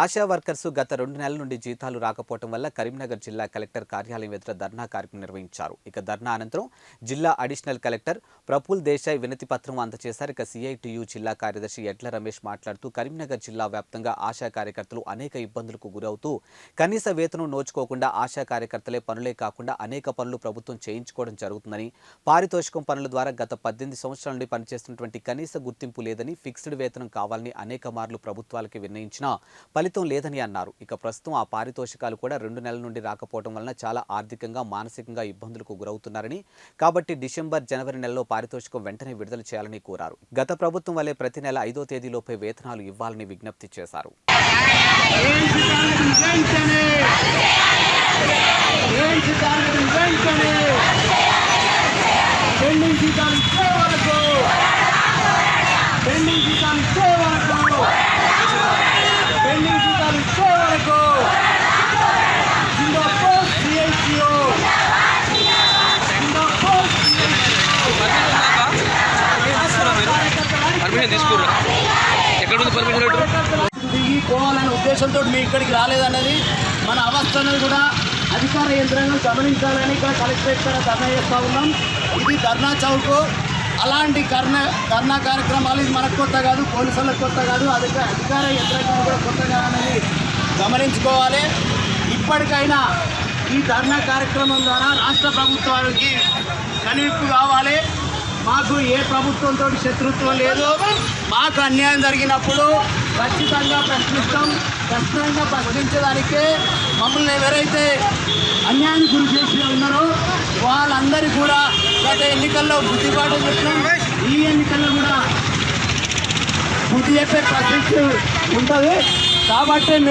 ASHA workers గత రెండు నెలల నుండి జీతాలు రాకపోవడం వల్ల కరీంనగర్ జిల్లా కలెక్టర్ కార్యాలయం ఎదుట ధర్నా కార్యక్రమం నిర్వహించారు. ఇక ధర్నా అనంతరం జిల్లా అడిషనల్ కలెక్టర్ ప్రఫుల్ దేశాయ్ వినతి పత్రం అందజేశారు ఇక సిఐటియు జిల్లా కార్యదర్శి ఎడ్ల రమేష్ మాట్లాడుతూ కరీంనగర్ జిల్లా వ్యాప్తంగా ఆశా కార్యకర్తలు అనేక ఇబ్బందులకు గురవుతూ కనీస వేతనం నోచుకోకుండా ఆశా కార్యకర్తలే పనులే కాకుండా అనేక పనులు ప్రభుత్వం చేయించుకోవడం జరుగుతుందని పారితోషికం పనుల ద్వారా గత పద్దెనిమిది సంవత్సరాల నుండి పనిచేస్తున్నటువంటి కనీస గుర్తింపు లేదని ఫిక్స్డ్ వేతనం కావాలని అనేక మార్లు ప్రభుత్వాలకి విన్నయించినా ఫలితం లేదని అన్నారు. ఇక ప్రస్తుతం ఆ పారితోషికాలు కూడా రెండు నెలల నుండి రాకపోవడం వలన చాలా ఆర్థికంగా మానసికంగా ఇబ్బందులకు గురవుతున్నారని కాబట్టి డిసెంబర్ జనవరి నెలలో పారితోషికం వెంటనే విడుదల చేయాలని కోరారు. గత ప్రభుత్వం వల్లే ప్రతి నెల ఐదో తేదీలోపే వేతనాలు ఇవ్వాలని విజ్ఞప్తి చేశారు. వెంటనే ఏం జీతాలు వెంటనే పెండింగ్ జీతాలు ఇచ్చే వరకు పెండింగ్ జీతాలు ఇచ్చే వరకు పెండింగ్ జీతాలు ఇచ్చే వరకు జిందో పోస్ట్ సిఐసిఓ జిందో పోస్ట్ పర్మిషన్ తీసుకుర్రా ఎక్కడుంది పర్మిషన్ లెటర్ దిగి పోవాలనే ఉద్దేశంతో మీ ఇక్కడికి రాలేదన్నది మన అవస్థ కూడా అధికార యంత్రాంగం గమనించాలని ఇక్కడ కలెక్టరేట్ కూడా ధర్నా చేస్తూ ఉన్నాం. ఇది ధర్నా చౌక్. అలాంటి కర్ణ ధర్నా కార్యక్రమాలు ఇది మనకు కొత్త కాదు పోలీసులకు కొత్త కాదు అధిక అధికార యంత్రాంగం కూడా కొత్త కాదనేది గమనించుకోవాలి. ఇప్పటికైనా ఈ ధర్నా కార్యక్రమం ద్వారా రాష్ట్ర ప్రభుత్వానికి కనువిప్పు కావాలి. మాకు ఏ ప్రభుత్వంతో శత్రుత్వం లేదు. మాకు అన్యాయం జరిగినప్పుడు ఖచ్చితంగా ప్రశ్నిస్తాం. ఖచ్చితంగా ప్రశ్నించడానికే మమ్మల్ని ఎవరైతే అన్యాయానికి గురి చేసి ఉన్నారో వాళ్ళందరి కూడా గత ఎన్నికల్లో బుద్ధిపాటు చెప్పినాం ఈ ఎన్నికల్లో కూడా బుద్ధి చెప్పే ప్రసక్తి ఉంటుంది. కాబట్టి